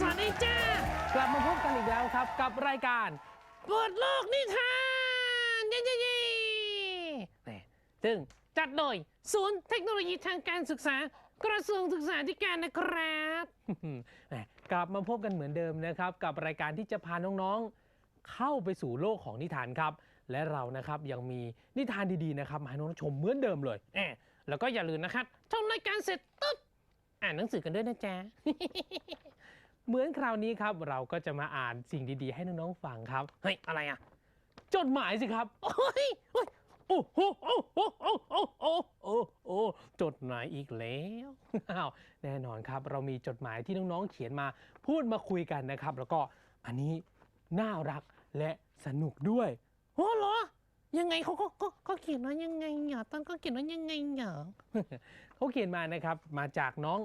สวัสดีครับสวัสดีจ้ากลับมาพบกันอีกแล้วครับกับรายการเปิดโลกนิทานเย้เย้เย้แหม่ซึ่งจัดโดยศูนย์เทคโนโลยีทางการศึกษากระทรวงศึกษาธิการนะครับแหม่กลับมาพบกันเหมือนเดิมนะครับ กับรายการที่จะพาน้องๆ เข้าไปสู่โลกของนิทานครับ และเรานะครับยังมีนิทานดีๆนะครับมาให้น้องๆชมเหมือนเดิมเลยแหมแล้วก็อย่าลืมนะครับชมรายการเสร็จตุ๊บอ่านหนังสือกันด้วยนะจ๊ะ เหมือนคราวนี้ครับ เราก็จะมาอ่านสิ่งดีๆ ให้น้องๆฟังครับ เฮ้ย อะไรอะ จดหมายสิครับโอ้ยโอ้ยโอ้โหโอ้โหโอ้โหโอ้โหโอ้โหจดหมายอีกแล้วอ้าวแน่นอนครับ เรามีจดหมายที่น้องๆเขียนมาพูดมาคุยกันนะครับ แล้วก็อันนี้น่ารักและสนุกด้วยโอ้เหรอยังไงเขาก็ก็เขาเขียนว่ายังไงเหรอตอนเขาเขียนว่ายังไงเหรอเขาเขียนมานะครับ มาจากน้อง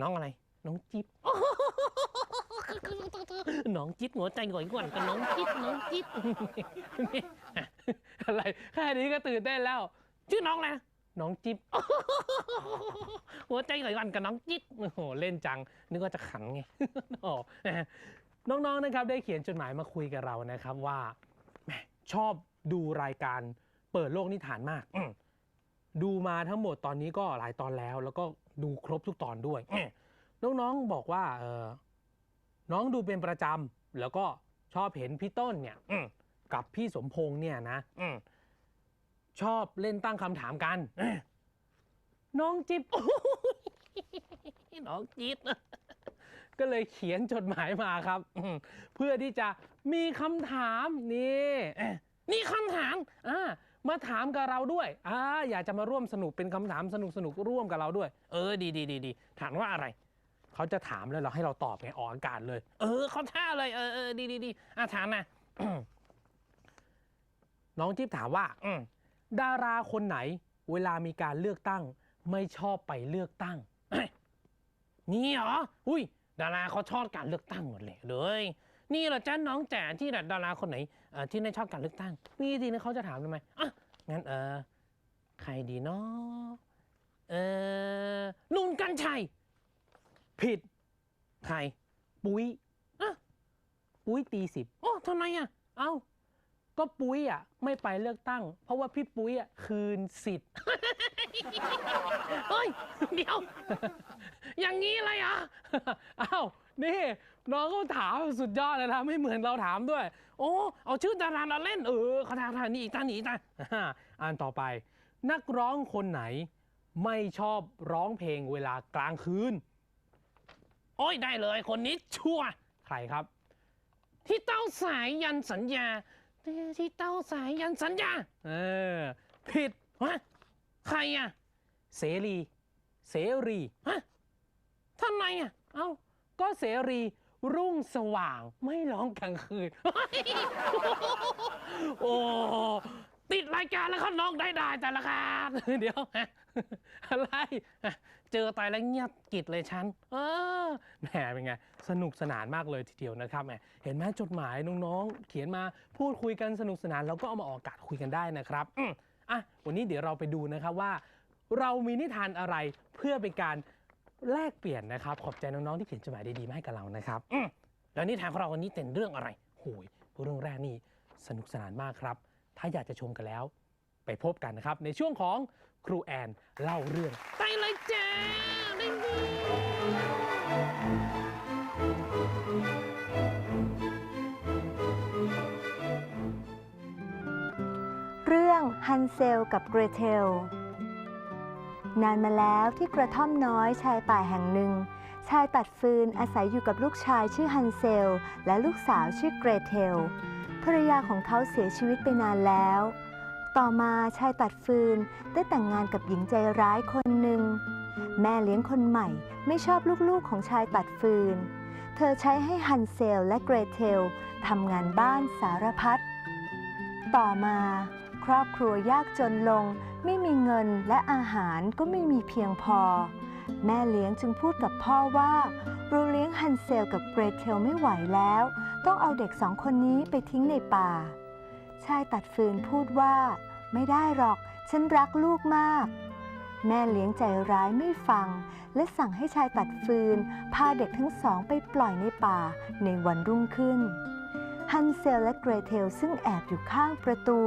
น้องอะไร น้องจิ๊บน้องจิ๊บหัวใจหงอยก่อนกับน้องจิ๊บน้องจิ๊บนี่อะไรแค่นี้ก็ตื่นเต้นแล้ว ชื่อน้องอะไรนะน้องจิ๊บหัวใจหงอยก่อนกับน้องจิ๊บโอ้โหเล่นจัง นึกว่าจะขันไงโอ้น้องๆนะครับ ได้เขียนจดหมายมาคุยกับเรานะครับว่าแหมชอบดูรายการเปิดโลกนิทานมากอืมดูมาทั้งหมดตอนนี้ก็หลายตอนแล้ว แล้วก็ดูครบทุกตอนด้วยอืม น้องๆบอกว่าเออน้องดูเป็นประจำแล้วก็ชอบเห็นพี่ต้นเนี่ยอืมกับพี่สมพงษ์เนี่ยนะอืมชอบเล่นตั้งคำถามกันเอ้ยน้องจิ๊บน้องจิ๊บก็เลยเขียนจดหมายมาครับอืมเพื่อที่จะมีคำถามนี่เอ้ยนี่คำถามอ่ามาถามกับเราด้วยอ่าอยากจะมาร่วมสนุกเป็นคำถามสนุกสนุกๆร่วมกับเราด้วย เออ ดีดีดีดีถามว่าอะไร เขาจะถามแล้วเราให้เราตอบไงออกอากาศเลย เออเขาท่าเลยเออเออดีดีดีอะถามนะน้องจิ๊บถามว่าอืดาราคนไหน เวลามีการเลือกตั้ง ไม่ชอบไปเลือกตั้งนี่เหรออุ้ย ดาราเขาชอบการเลือกตั้งหมดเลยเลยนี่เหรอจ้าน้องแจ๋ที่ดาราคนไหนอที่ไม่ชอบการเลือกตั้งนี่ทีนะเขาจะถามทำไมอะงั้นเออใครดีเนาะเออลุงกันชัย ผิดใครปุ้ยอะปุ้ยตีสิบโอ้ทำไมอะ เอ้า ก็ปุ้ยอะ ไม่ไปเลือกตั้ง เพราะว่าพี่ปุ้ยอะ คืนสิทธิ์ เฮ้ย เดี๋ยว อย่างนี้เลยเหรอะ อ้าว นี่ น้องเขาถามสุดยอดเลยนะไม่เหมือนเราถามด้วย โอ้ เอาชื่อดารามาเล่น เออเขาถามถามนี่อีกตานี่อีกตาอ่าอ่านต่อไป นักร้องคนไหน ไม่ชอบร้องเพลงเวลากลางคืน โอ้ยได้เลย คนนี้ชัวร์ใครครับ ที่เต้าสายยันสัญญา ที่เต้าสายยันสัญญา เออ ผิดฮะใครอะ เสรี เสรีฮะทำไมอะ เอ้า ก็เสรี รุ่งสว่างไม่ร้องกลางคืน โอ้ติดรายการแล้วครับน้องได้ได้แต่ละครับเดี๋ยวอะไร เจอตายแล้วเงียบกิดเลยฉันเออแหมเป็นไง สนุกสนานมากเลยทีเดียวนะครับแหมเห็นไหมจดหมายน้องๆ เขียนมาพูดคุยกันสนุกสนานแล้วก็เอามาออกอากาศคุยกันได้นะครับอืมอะวันนี้เดี๋ยวเราไปดูนะครับว่า เรามีนิทานอะไรเพื่อเป็นการแลกเปลี่ยนนะครับ ขอบใจน้องๆที่เขียนจดหมายดีๆมาให้กับเรานะครับอืมแล้วนิทานของเราวันนี้เป็นเรื่องอะไรโหยเรื่องแรกนี่สนุกสนานมากครับ ถ้าอยากจะชมกันแล้ว ไปพบกันนะครับ ในช่วงของครูแอนเล่าเรื่องไปเลย ฮันเซลกับเกรเทล นานมาแล้วที่กระท่อมน้อยชายป่าแห่งหนึ่ง ชายตัดฟืนอาศัยอยู่กับลูกชายชื่อฮันเซล และลูกสาวชื่อเกรเทลภรรยาของเขาเสียชีวิตไปนานแล้ว ต่อมาชายตัดฟืนได้แต่งงานกับหญิงใจร้ายคนหนึ่ง แม่เลี้ยงคนใหม่ไม่ชอบลูกๆของชายตัดฟืน เธอใช้ให้ฮันเซลและเกรเทลทำงานบ้านสารพัด ต่อมา ครอบครัวยากจนลง ไม่มีเงินและอาหารก็ไม่มีเพียงพอ แม่เลี้ยงจึงพูดกับพ่อว่าเราเลี้ยงฮันเซลกับเกรเทลไม่ไหวแล้ว ต้องเอาเด็กสองคนนี้ไปทิ้งในป่า ชายตัดฟืนพูดว่า ไม่ได้หรอก ฉันรักลูกมาก แม่เลี้ยงใจร้ายไม่ฟัง และสั่งให้ชายตัดฟืน พาเด็กทั้งสองไปปล่อยในป่าในวันรุ่งขึ้นฮันเซลและเกรเทลซึ่งแอบอยู่ข้างประตู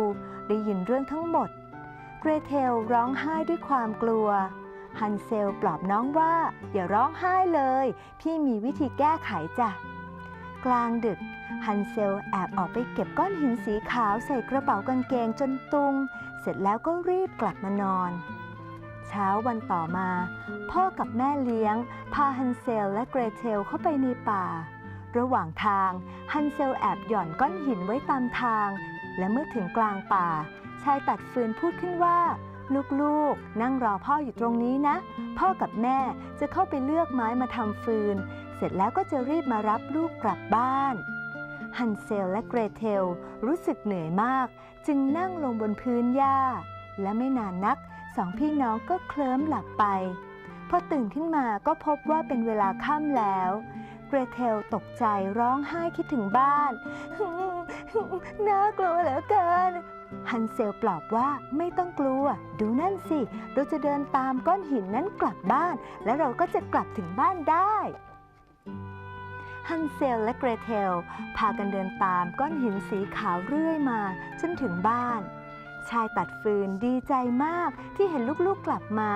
ได้ยินเรื่องทั้งหมด เกรเทลร้องไห้ด้วยความกลัว ฮันเซลปลอบน้องว่า อย่าร้องไห้เลย พี่มีวิธีแก้ไขจ้ะ กลางดึก ฮันเซลแอบออกไปเก็บก้อนหินสีขาวใส่กระเป๋ากางเกงจนตุง เสร็จแล้วก็รีบกลับมานอน เช้าวันต่อมา พ่อกับแม่เลี้ยง พาฮันเซลและเกรเทลเข้าไปในป่าระหว่างทางฮันเซลแอบหย่อนก้อนหินไว้ตามทาง และเมื่อถึงกลางป่า ชายตัดฟืนพูดขึ้นว่า ลูกๆ นั่งรอพ่ออยู่ตรงนี้นะ พ่อกับแม่จะเข้าไปเลือกไม้มาทำฟืน เสร็จแล้วก็จะรีบมารับลูกกลับบ้าน ฮันเซลและเกรเทลรู้สึกเหนื่อยมาก จึงนั่งลงบนพื้นหญ้า และไม่นานนักสองพี่น้องก็เคลิ้มหลับไปพอตื่นขึ้นมาก็พบว่าเป็นเวลาค่ำแล้ว เกรเทลตกใจร้องไห้คิดถึงบ้าน น่ากลัวเหลือเกิน ฮันเซลปลอบว่าไม่ต้องกลัว ดูนั่นสิ เราจะเดินตามก้อนหินนั้นกลับบ้าน และเราก็จะกลับถึงบ้านได้ฮันเซลและเกรเทล พากันเดินตามก้อนหินสีขาวเรื่อยมา จนถึงบ้าน ชายตัดฟืนดีใจมากที่เห็นลูกๆกลับมา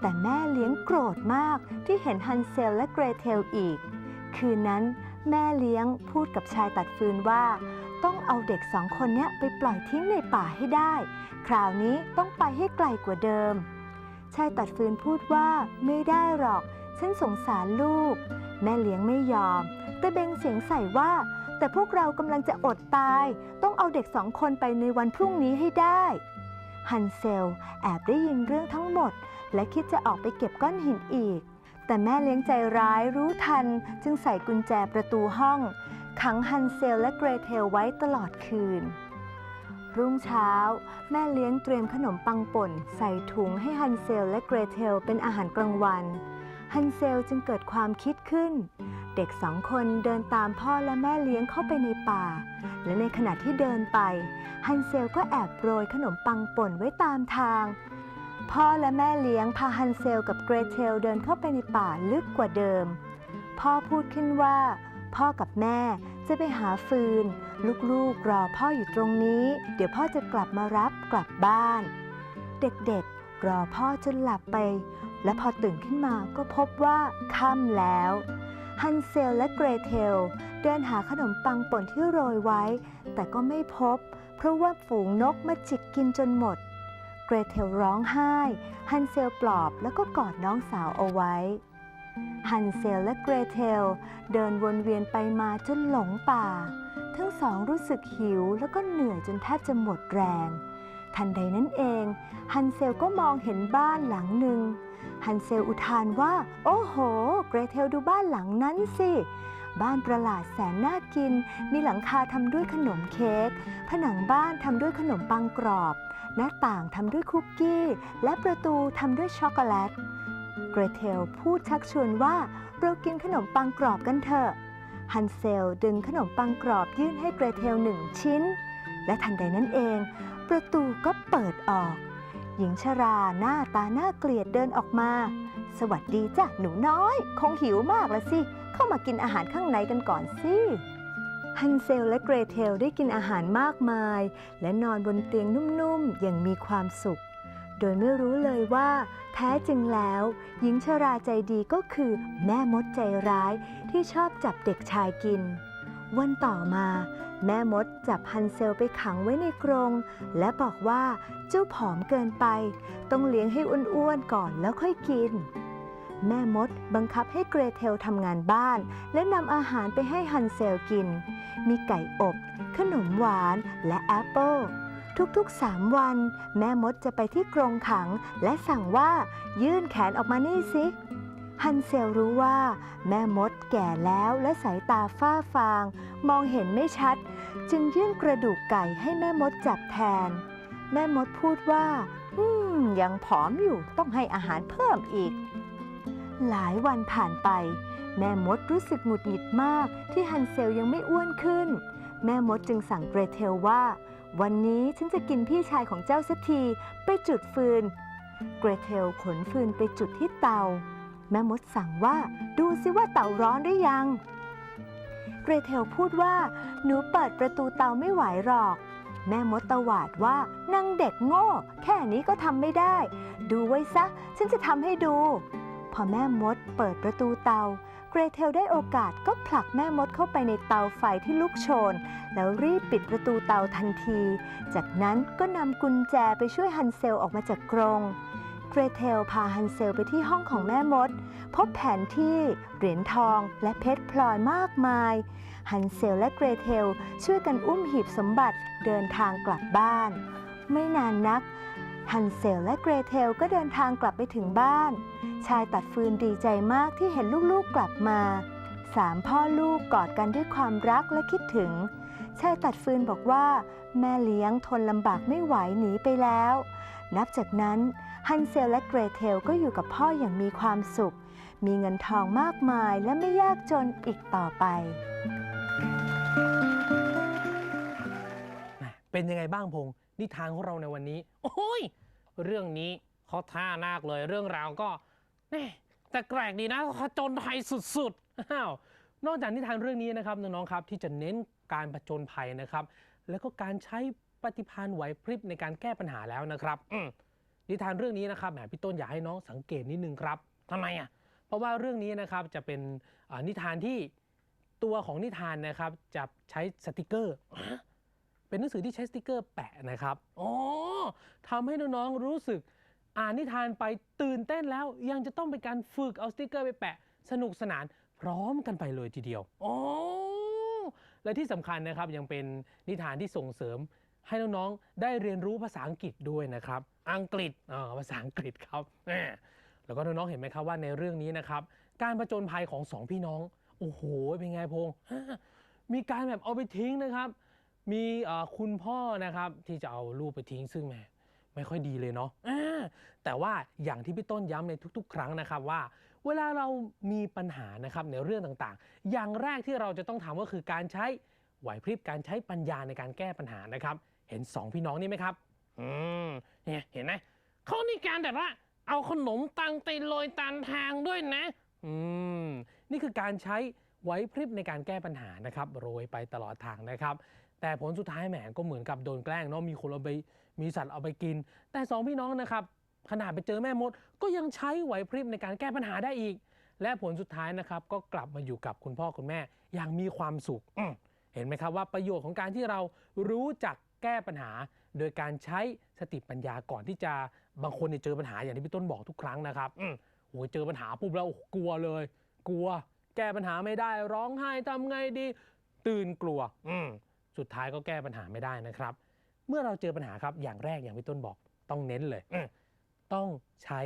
แต่แม่เลี้ยงโกรธมากที่เห็นฮันเซลและเกรเทลอีก คืนนั้นแม่เลี้ยงพูดกับชายตัดฟืนว่า ต้องเอาเด็กสองคนเนี้ยไปปล่อยทิ้งในป่าให้ได้ คราวนี้ต้องไปให้ไกลกว่าเดิม ชายตัดฟืนพูดว่าไม่ได้หรอก ฉันสงสารลูก แม่เลี้ยงไม่ยอม แต่เบงเสียงใส่ว่า แต่พวกเรากำลังจะอดตาย ต้องเอาเด็กสองคนไปในวันพรุ่งนี้ให้ได้ฮันเซล แอบได้ยินเรื่องทั้งหมด และคิดจะออกไปเก็บก้อนหินอีก แต่แม่เลี้ยงใจร้ายรู้ทันจึงใส่กุญแจประตูห้อง ขังฮันเซลและเกรเทลไว้ตลอดคืน รุ่งเช้า แม่เลี้ยงเตรียมขนมปังป่น ใส่ถุงให้ฮันเซลและเกรเทลเป็นอาหารกลางวัน ฮันเซลจึงเกิดความคิดขึ้น เด็กสองคนเดินตามพ่อและแม่เลี้ยงเข้าไปในป่า และในขณะที่เดินไป ฮันเซลก็แอบโรยขนมปังป่นไว้ตามทาง พ่อและแม่เลี้ยงพาฮันเซลกับเกรเทลเดินเข้าไปในป่าลึกกว่าเดิม พ่อพูดขึ้นว่า พ่อกับแม่จะไปหาฟืน ลูกๆรอพ่ออยู่ตรงนี้ เดี๋ยวพ่อจะกลับมารับกลับบ้าน เด็กๆ รอพ่อจนหลับไป และพอตื่นขึ้นมาก็พบว่าค่ำแล้วฮันเซลและเกรเทลเดินหาขนมปังป่นที่โรยไว้ แต่ก็ไม่พบ เพราะว่าฝูงนกมาจิกกินจนหมด รเทลร้องไห้ ฮันเซลปลอบแล้วก็กอดน้องสาวเอาไว้ ฮันเซลและเกรเทลเดินวนเวียนไปมาจนหลงป่า ทั้งสองรู้สึกหิวแล้วก็เหนื่อยจนแทบจะหมดแรง ทันใดนั้นเอง ฮันเซลก็มองเห็นบ้านหลังหนึ่ง ฮันเซลอุทานว่า โอ้โห เกรเทลดูบ้านหลังนั้นสิ บ้านประหลาดแสนน่ากิน มีหลังคาทำด้วยขนมเค้ก ผนังบ้านทำด้วยขนมปังกรอบ หน้าต่างทำด้วยคุกกี้ และประตูทำด้วยช็อกโกแลต เกรเทลพูดชักชวนว่าเรากินขนมปังกรอบกันเถอะ ฮันเซลดึงขนมปังกรอบยื่นให้เกรเทลหนึ่งชิ้น และทันใดนั้นเอง ประตูก็เปิดออก หญิงชราหน้าตาหน่าเกลียดเดินออกมา สวัสดีจ้ะหนูน้อย คงหิวมากละสิ เข้ามากินอาหารข้างในกันก่อนสิฮันเซลและเกรเทลได้กินอาหารมากมาย และนอนบนเตียงนุ่มๆอย่างมีความสุข โดยไม่รู้เลยว่า แท้จริงแล้ว หญิงชราใจดีก็คือแม่มดใจร้ายที่ชอบจับเด็กชายกิน วันต่อมา แม่มดจับฮันเซลไปขังไว้ในกรง และบอกว่าเจ้าผอมเกินไป ต้องเลี้ยงให้อ้วนๆก่อนแล้วค่อยกิน แม่มดบังคับให้เกรเทลทำงานบ้าน และนำอาหารไปให้ฮันเซลกิน มีไก่อบ ขนมหวานและแอปเปิลทุกๆสามวัน แม่มดจะไปที่กรงขัง และสั่งว่ายื่นแขนออกมานี่สิฮันเซลรู้ว่า แม่มดแก่แล้วและสายตาฝ้าฟาง มองเห็นไม่ชัด จึงยื่นกระดูกไก่ให้แม่มดจับแทน แม่มดพูดว่า อืม ยังผอมอยู่ต้องให้อาหารเพิ่มอีก หลายวันผ่านไป แม่มดรู้สึกหงุดหงิดมากที่ฮันเซลยังไม่อ้วนขึ้น แม่มดจึงสั่งเกรเทลว่า วันนี้ฉันจะกินพี่ชายของเจ้าสักทีไปจุดฟืน เกรเทลขนฟืนไปจุดที่เตา แม่มดสั่งว่าดูสิว่าเตาร้อนหรือยัง เกรเทลพูดว่าหนูเปิดประตูเตาไม่ไหวหรอกแม่มดตวาดว่านางเด็กโง่ แค่นี้ก็ทำไม่ได้ ดูไว้ซะ ฉันจะทำให้ดู พอแม่มดเปิดประตูเตา เกรเทลได้โอกาสก็ผลักแม่มดเข้าไปในเตาไฟที่ลุกโชน แล้วรีบปิดประตูเตาทันที จากนั้นก็นำกุญแจไปช่วยฮันเซลออกมาจากกรงเกรเทลพาฮันเซลไปที่ห้องของแม่มด พบแผนที่ เหรียญทอง และเพชรพลอยมากมาย ฮันเซลและเกรเทลช่วยกันอุ้มหีบสมบัติเดินทางกลับบ้าน ไม่นานนัก ฮันเซลและเกรเทลก็เดินทางกลับไปถึงบ้าน ชายตัดฟืนดีใจมากที่เห็นลูกๆกลับมา สามพ่อลูกกอดกันด้วยความรักและคิดถึง ชายตัดฟืนบอกว่า แม่เลี้ยงทนลำบากไม่ไหวหนีไปแล้ว นับจากนั้นฮันเซลและเกรเทลก็อยู่กับพ่ออย่างมีความสุข มีเงินทองมากมายและไม่ยากจนอีกต่อไป เป็นยังไงบ้างพงษ์นิทานของเราในวันนี้ โอ้ย เรื่องนี้เขาท่ามากเลยเรื่องราวก็แน่แต่แกรกดีนะเขาจนภัยสุดๆอ้าวนอกจากนิทานเรื่องนี้นะครับน้องๆครับที่จะเน้นการประจนภัยนะครับ แล้วก็การใช้ปฏิภาณไหวพริบในการแก้ปัญหาแล้วนะครับนิทานเรื่องนี้นะครับแหมพี่ต้นอยากให้น้องสังเกตนิดนึงครับทำไมอะเพราะว่าเรื่องนี้นะครับจะเป็นนิทานที่ตัวของนิทานนะครับจะใช้สติกเกอร์ เป็นหนังสือที่ใช้สติกเกอร์แปะนะครับอ๋อทำให้น้องๆรู้สึกอ่านนิทานไปตื่นเต้นแล้วยังจะต้องเป็นการฝึกเอาสติกเกอร์ไปแปะ สนุกสนานพร้อมกันไปเลยทีเดียวอ๋อและที่สำคัญนะครับยังเป็นนิทานที่ส่งเสริมให้น้องๆได้เรียนรู้ภาษาอังกฤษด้วยนะครับ อังกฤษอ่าภาษาอังกฤษครับแหมแล้วก็น้องๆเห็นไหมครับว่าในเรื่องนี้นะครับการประจนภัยของสองพี่น้อง โอ้โหเป็นไงพงษ์ฮะมีการแบบเอาไปทิ้งนะครับ มีเอ่อคุณพ่อนะครับที่จะเอาลูกไปทิ้งซึ่งแหมไม่ค่อยดีเลยเนาะอ่าแต่ว่าอย่างที่พี่ต้นย้ำในทุก ๆ ครั้งนะครับว่า เวลาเรามีปัญหานะครับในเรื่องต่างๆ อย่างแรกที่เราจะต้องทำก็คือการใช้ไหวพริบการใช้ปัญญาในการแก้ปัญหานะครับ เห็นสองพี่น้องนี่ไหมครับอืมเนี่ยเห็นไหมเขานี่การแบบว่า เอาขนมตังไปโรยตามทางด้วยนะอืมนี่คือการใช้ไหวพริบในการแก้ปัญหานะครับ โรยไปตลอดทางนะครับ แต่ผลสุดท้ายแหมก็เหมือนกับโดนแกล้งเนาะมีคนเอาไปมีสัตว์เอาไปกิน แต่สองพี่น้องนะครับขนาดไปเจอแม่มด ก็ยังใช้ไหวพริบในการแก้ปัญหาได้อีก และผลสุดท้ายนะครับก็กลับมาอยู่กับคุณพ่อคุณแม่อย่างมีความสุขอืมเห็นไหมครับว่าประโยชน์ของการที่เรารู้จักแก้ปัญหา โดยการใช้สติปัญญาก่อนที่จะบางคนเนี่ยเจอปัญหาอย่างที่พี่ต้นบอกทุกครั้งนะครับอืมโอ้ยเจอปัญหาปุ๊บแล้วโอ้โหกลัวเลย กลัว แก้ปัญหาไม่ได้ร้องไห้ทำไงดี ตื่นกลัว อืม สุดท้ายก็แก้ปัญหาไม่ได้นะครับ เมื่อเราเจอปัญหาครับอย่างแรกอย่างพี่ต้นบอกต้องเน้นเลยอืมต้องใช้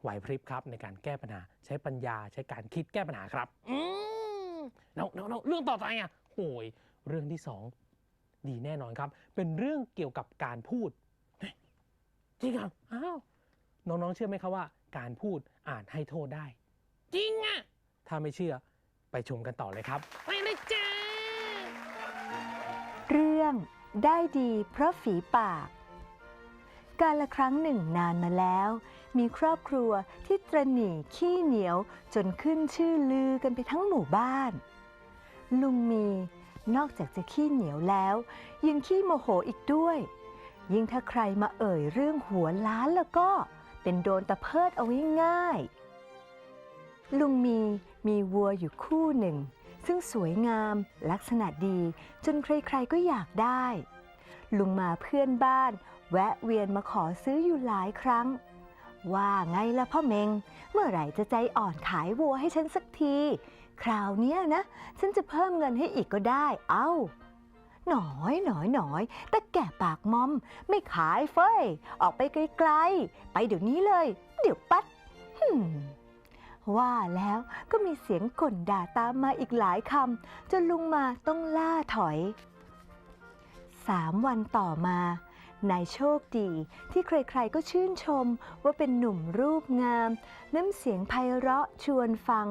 ไหวพริบครับในการแก้ปัญหา ใช้ปัญญาใช้การคิดแก้ปัญหาครับอืมแล้วแล้วแล้วเรื่องต่อไปอะโอ้ยเรื่องที่สองดีแน่นอนครับ เป็นเรื่องเกี่ยวกับการพูดเฮ้ยจริงเหรออ้าวน้องๆเชื่อไหมครับว่า การพูดอ่านให้โทษได้ จริงอะถ้าไม่เชื่อไปชมกันต่อเลยครับ ไปเลยจ้า เรื่องได้ดีเพราะฝีปาก การละครั้งหนึ่งนานมาแล้ว มีครอบครัวที่ตรหนี่ขี้เหนียวจนขึ้นชื่อลือกันไปทั้งหมู่บ้าน ลุงมีนอกจากจะขี้เหนียวแล้ว ยังขี้โมโหอีกด้วย ยิ่งถ้าใครมาเอ่ยเรื่องหัวล้านแล้วก็เป็นโดนตะเพิดเอาไว้ง่าย ลุงมีมีวัวอยู่คู่หนึ่ง ซึ่งสวยงาม ลักษณะดี จนใครๆก็อยากได้ ลุงมาเพื่อนบ้าน แวะเวียนมาขอซื้ออยู่หลายครั้ง ว่าไงล่ะพ่อเมง เมื่อไหร่จะใจอ่อนขายวัวให้ฉันสักที คราวเนี้ยนะ ฉันจะเพิ่มเงินให้อีกก็ได้ เอ้าหน่อยหน่อยหน่อยแต่แก่ปากมอม ไม่ขายเฟ้ย ออกไปไกลๆ ไปเดี๋ยวนี้เลย เดี๋ยวปัดหืม ว่าแล้วก็มีเสียงก่นด่าตามมาอีกหลายคำจนลุงมาต้องล่าถอยสามวันต่อมา นายโชคดีที่ใครๆก็ชื่นชมว่าเป็นหนุ่มรูปงาม น้ำเสียงไพเราะชวนฟัง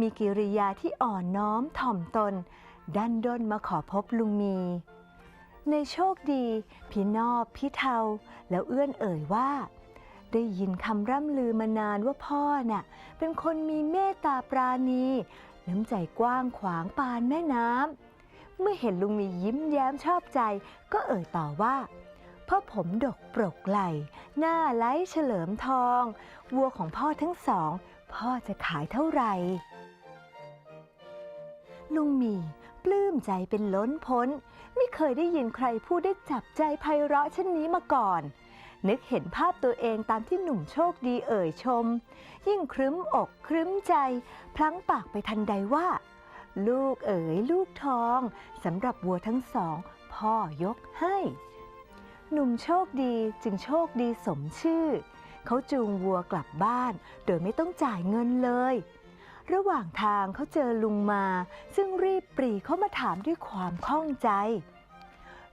มีกิริยาที่อ่อนน้อมถ่อมตน ดันด้นมาขอพบลุงมีในโชคดี พี่นอบพี่เทาแล้วเอื้อนเอ่ยว่า ได้ยินคำร่ำลือมานานว่าพ่อน่ะเป็นคนมีเมตตาปราณี น้ำใจกว้างขวางปานแม่น้ำ เมื่อเห็นลุงมียิ้มแย้มชอบใจ ก็เอ่ยต่อว่าพ่อผมดกปรกไหล หน้าไล้เฉลิมทอง วัวของพ่อทั้งสอง พ่อจะขายเท่าไหร่ ลุงมีปลื้มใจเป็นล้นพ้น ไม่เคยได้ยินใครพูดได้จับใจไพเราะเช่นนี้มาก่อน นึกเห็นภาพตัวเองตามที่หนุ่มโชคดีเอ่ยชม ยิ่งครึ้มอกครึ้มใจ พลั้งปากไปทันใดว่า ลูกเอ๋ยลูกทองสำหรับวัวทั้งสอง พ่อยกให้ หนุ่มโชคดีจึงโชคดีสมชื่อ เขาจูงวัวกลับบ้าน โดยไม่ต้องจ่ายเงินเลย ระหว่างทางเขาเจอลุงมา ซึ่งรีบปรีเข้ามาถามด้วยความข้องใจ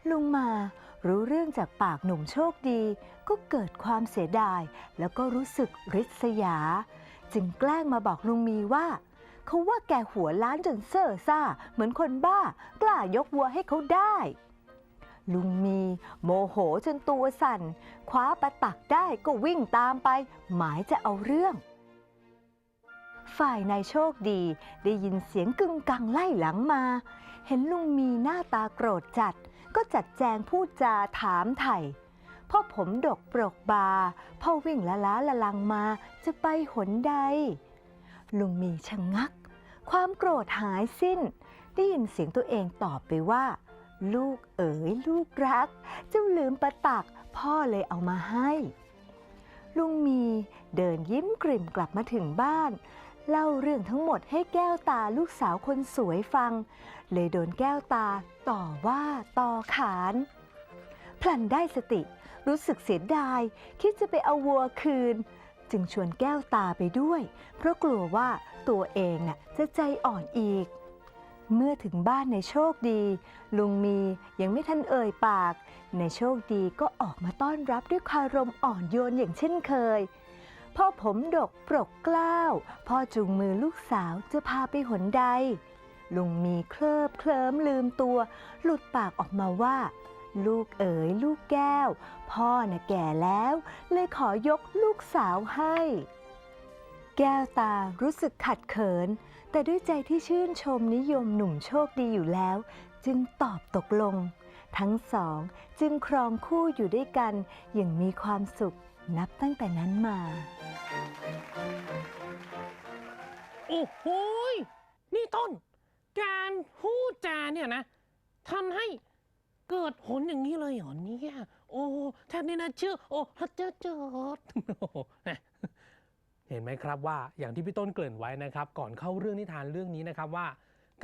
ลุงมา รู้เรื่องจากปากหนุ่มโชคดี ก็เกิดความเสียดาย แล้วก็รู้สึกริษยา จึงแกล้งมาบอกลุงมีว่าเขาว่าแกหัวล้านจนเซ่อซ่า เหมือนคนบ้า กล้ายกวัวให้เขาได้ ลุงมีโมโหจนตัวสั่น คว้าประตักได้ก็วิ่งตามไป หมายจะเอาเรื่อง ฝ่ายนายโชคดีได้ยินเสียงกึ่งกังไล่หลังมา เห็นลุงมีหน้าตาโกรธจัด ก็จัดแจงพูดจาถามไถ่พ่อผมดกปรกบา พ่อวิ่งละล้าละลังมาจะไปหนใด ลุงมีชะงงัก ความโกรธหายสิ้น ได้ยินเสียงตัวเองตอบไปว่า ลูกเอ๋ยลูกรัก เจ้าลืมประตัก พ่อเลยเอามาให้ ลุงมีเดินยิ้มกริ่มกลับมาถึงบ้าน เล่าเรื่องทั้งหมดให้แก้วตาลูกสาวคนสวยฟัง เลยโดนแก้วตาต่อว่าต่อขาน พลันได้สติรู้สึกเสียดาย คิดจะไปเอาวัวคืน จึงชวนแก้วตาไปด้วย เพราะกลัวว่าตัวเองน่ะจะใจอ่อนอีก เมื่อถึงบ้านในโชคดี ลุงมียังไม่ทันเอ่ยปาก ในโชคดีก็ออกมาต้อนรับด้วยคารมอ่อนโยนอย่างเช่นเคย พ่อผมดกปรกกล้าว พ่อจูงมือลูกสาวจะพาไปหนใด ลุงมีเคลิบเคลิ้มลืมตัว หลุดปากออกมาว่า ลูกเอ๋ยลูกแก้ว พ่อน่ะแก่แล้ว เลยขอยกลูกสาวให้ แก้วตารู้สึกขัดเขิน แต่ด้วยใจที่ชื่นชมนิยมหนุ่มโชคดีอยู่แล้ว จึงตอบตกลง ทั้งสองจึงครองคู่อยู่ด้วยกันอย่างมีความสุข นับตั้งแต่นั้นมา โอ้โหยนี่ต้น การพูดจาเนี่ยนะทำให้เกิดผลอย่างนี้เลยเหรอเนี่ยโอ้แทบนี่นะเชื่อ โอ้พระเจ้าเจิดโอ้โหเห็นไหมครับว่าอย่างที่พี่ต้นเกริ่นไว้นะครับ ก่อนเข้าเรื่องนิทานเรื่องนี้นะครับว่า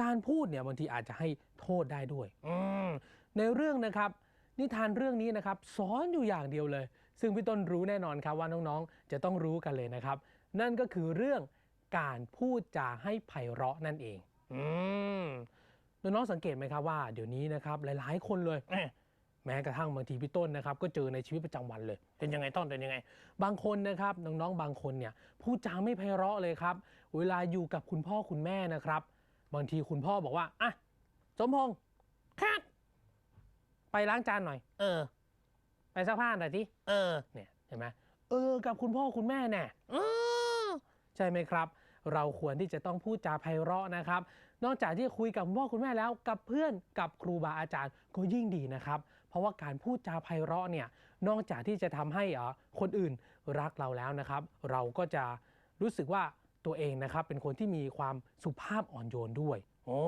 การพูดเนี่ยบางทีอาจจะให้โทษได้ด้วย อืมในเรื่องนะครับ นิทานเรื่องนี้นะครับสอนอยู่อย่างเดียวเลย ซึ่งพี่ต้นรู้แน่นอนครับว่าน้องๆ จะต้องรู้กันเลยนะครับ นั่นก็คือเรื่องการพูดจาให้ไพเราะนั่นเองอืมน้องๆสังเกตไหมครับว่าเดี๋ยวนี้นะครับหลายๆ คนเลยเอ๊ะแม้กระทั่งบางทีพี่ต้นนะครับ ก็เจอในชีวิตประจำวันเลย เป็นยังไงต้นเป็นยังไง บางคนนะครับน้องๆบางคนเนี่ยพูดจาไม่ไพเราะเลยครับ เวลาอยู่กับคุณพ่อคุณแม่นะครับ บางทีคุณพ่อบอกว่าอะสมพงษ์ครับไปล้างจานหน่อย เออ ไปซักผ้าหน่อยทีเออเนี่ยเห็นไหมเออ กับคุณพ่อคุณแม่เนี่ยเออใช่ไหมครับ เราควรที่จะต้องพูดจาไพเราะนะครับ นอกจากที่จะคุยกับคุณพ่อคุณแม่แล้วกับเพื่อนกับครูบาอาจารย์ก็ยิ่งดีนะครับ เพราะว่าการพูดจาไพเราะเนี่ยนอกจากที่จะทำให้เอ่อคนอื่นรักเราแล้วนะครับ เราก็จะรู้สึกว่าตัวเองนะครับเป็นคนที่มีความสุภาพอ่อนโยนด้วยโอ้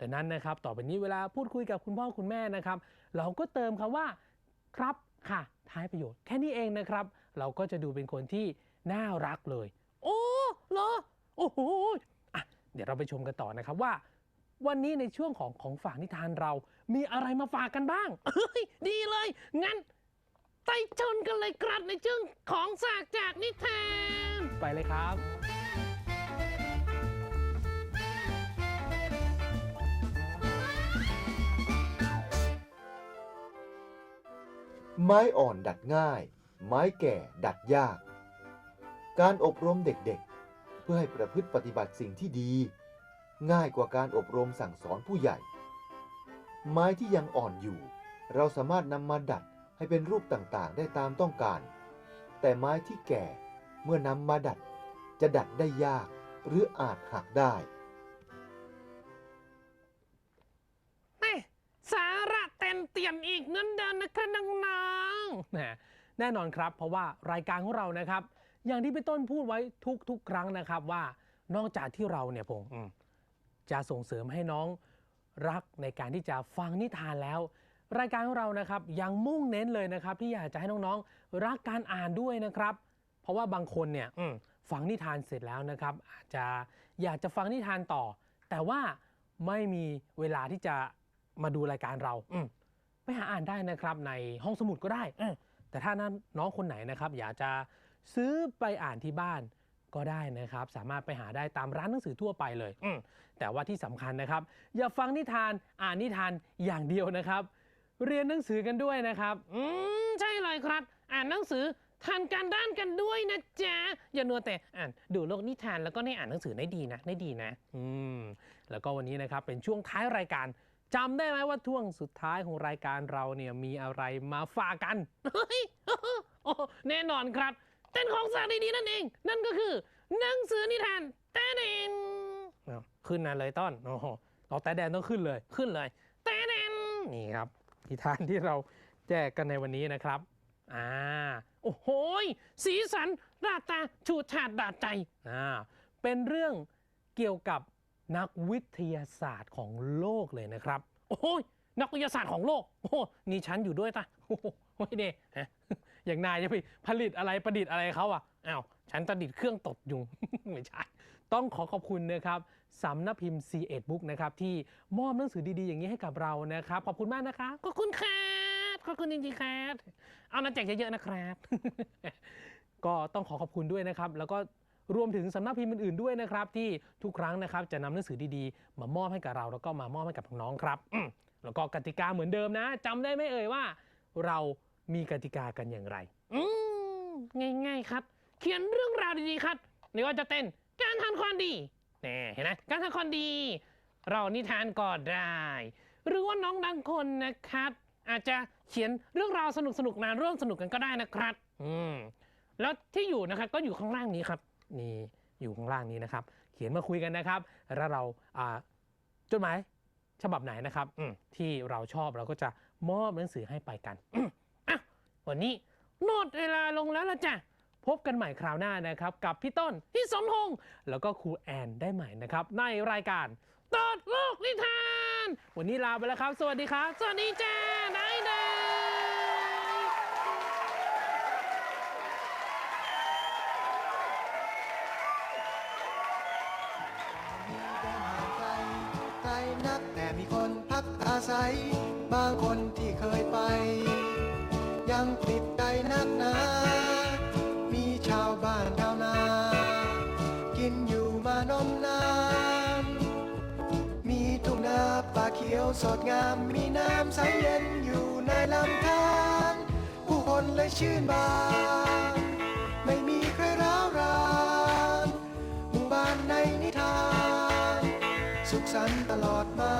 ดังนั้นนะครับ ต่อไปนี้เวลาพูดคุยกับคุณพ่อคุณแม่นะครับ เราก็เติมคำว่า ครับค่ะ ท้ายประโยชน์แค่นี้เองนะครับ เราก็จะดูเป็นคนที่น่ารักเลย โอ้เหรอโอ้โหอะเดี๋ยวเราไปชมกันต่อนะครับว่า วันนี้ในช่วงของของฝากนิทานเรา มีอะไรมาฝากกันบ้างเฮ้ยดีเลย งั้นไปชนกันเลยครับในช่วงของฝากจากนิทาน ไปเลยครับ ไม้อ่อนดัดง่าย ไม้แก่ดัดยาก การอบรมเด็กๆ เพื่อให้ประพฤติปฏิบัติสิ่งที่ดี ง่ายกว่าการอบรมสั่งสอนผู้ใหญ่ ไม้ที่ยังอ่อนอยู่ เราสามารถนำมาดัดให้เป็นรูปต่างๆ ได้ตามต้องการ แต่ไม้ที่แก่เมื่อนำมาดัดจะดัดได้ยากหรืออาจหักได้ เตียนอีกนั่นเดินนะครับน้องๆแหมแน่นอนครับ เพราะว่ารายการของเรานะครับ อย่างที่พี่ต้นพูดไว้ทุกๆ ครั้งนะครับว่านอกจากที่เราเนี่ยพงษ์อืมจะส่งเสริมให้น้องรักในการที่จะฟังนิทานแล้ว รายการของเรานะครับยังมุ่งเน้นเลยนะครับ ที่อยากจะให้น้องๆ รักการอ่านด้วยนะครับ เพราะว่าบางคนเนี่ยฟังนิทานเสร็จแล้วนะครับ อาจจะอยากจะฟังนิทานต่อ แต่ว่าไม่มีเวลาที่จะมาดูรายการเราอื ไปหาอ่านได้นะครับในห้องสมุดก็ได้เออแต่ถ้านั้นน้องคนไหนนะครับ อยากจะซื้อไปอ่านที่บ้านก็ได้นะครับ สามารถไปหาได้ตามร้านหนังสือทั่วไปเลยอืมแต่ว่าที่สำคัญนะครับ อย่าฟังนิทานอ่านนิทานอย่างเดียวนะครับ เรียนหนังสือกันด้วยนะครับ อืมใช่เลยครับ อ่านหนังสือทานการด้านกันด้วยนะจ๊ะ อย่านัวแต่อ่านดูโลกนิทานแล้วก็ได้อ่านหนังสือได้ดีนะได้ดีนะ อืมแล้วก็วันนี้นะครับเป็นช่วงท้ายรายการ จำได้ไหมว่าช่วงสุดท้ายของรายการเราเนี่ยมีอะไรมาฝากกันเฮ้ยโอ้แน่นอนครับเป็นของสารดีๆนั่นเอง นั่นก็คือ หนังสือนิทานแต่แดนขึ้นนะเลยต้นโอ้โหเอาแต่แดนต้องขึ้นเลยขึ้นเลยแต่แดนนี่ครับนิทานที่เราแจกกันในวันนี้นะครับอ่าโอ้โหสีสันราตาชูดฉาดดาดใจอ่าเป็นเรื่องเกี่ยวกับ นักวิทยาศาสตร์ของโลกเลยนะครับ โอ้ยนักวิทยาศาสตร์ของโลก โอ้หนี่ฉันอยู่ด้วยตาโอ้โหเน่ฮะอย่างนายจะไปผลิตอะไรประดิษฐ์อะไรเขาอะอ้าวฉันประดิษฐ์เครื่องตดยุงไม่ใช่ ต้องขอขอบคุณนะครับสำนักพิมพ์ C1 Book นะครับที่มอบหนังสือดีๆอย่างนี้ให้กับเรานะครับ ขอบคุณมากนะคะขอบคุณครับขอบคุณจริงๆครับเอาน้ำแจกเยอะๆนะครับ ก็ต้องขอขอบคุณด้วยนะครับ แล้วก็ รวมถึงสำนักพิมพ์อื่นๆด้วยนะครับ ที่ทุกครั้งนะครับจะนำหนังสือดีๆ มามอบให้กับเราแล้วก็มามอบให้กับน้องๆครับแล้วก็กติกาเหมือนเดิมนะจำได้ไหมเอ่ยว่า เรามีกติกากันอย่างไรอืง่ายๆครับ เขียนเรื่องราวดีๆครับไม่ว่าจะเป็นการทำความดีนี่เห็นไหมการทำความดีเรานิทานก็ได้ หรือว่าน้องบางคนนะครับอาจจะเขียนเรื่องราวสนุกๆนะเรื่องสนุกกันก็ได้นะครับ อืม แล้วที่อยู่นะครับก็อยู่ข้างล่างนี้ครับ นี่อยู่ข้างล่างนี้นะครับ เขียนมาคุยกันนะครับ แล้วเราอ่าจดหมายฉบับไหนนะครับอืมที่เราชอบเราก็จะมอบหนังสือให้ไปกันอืมอะวันนี้หมดเวลาลงแล้วละจ้ะพบกันใหม่คราวหน้านะครับ กับพี่ต้นพี่สมพงษ์แล้วก็ครูแอนได้ใหม่นะครับ ในรายการตอดโลกนิทาน วันนี้ลาไปแล้วครับ สวัสดีครับ สวัสดีจ้า ศัย บางคนที่เคยไป ยังติดใจนักหนา มีชาวบ้านชาวนา กินอยู่มานมนานมีทุ่งนาป่าเขียวสดงาม มีน้ำใสเย็นอยู่ในลำธารผู้คนเลยชื่นบานไม่มีใครร้าวรานหมู่บ้านในนิทาน สุขสันต์ตลอดมา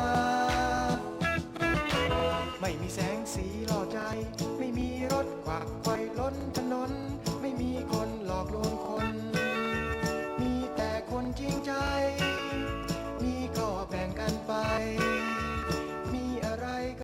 ไม่มีแสงสีหล่อใจ ไม่มีรถขวักไฟล้นถนน ไม่มีคนหลอกลวงคน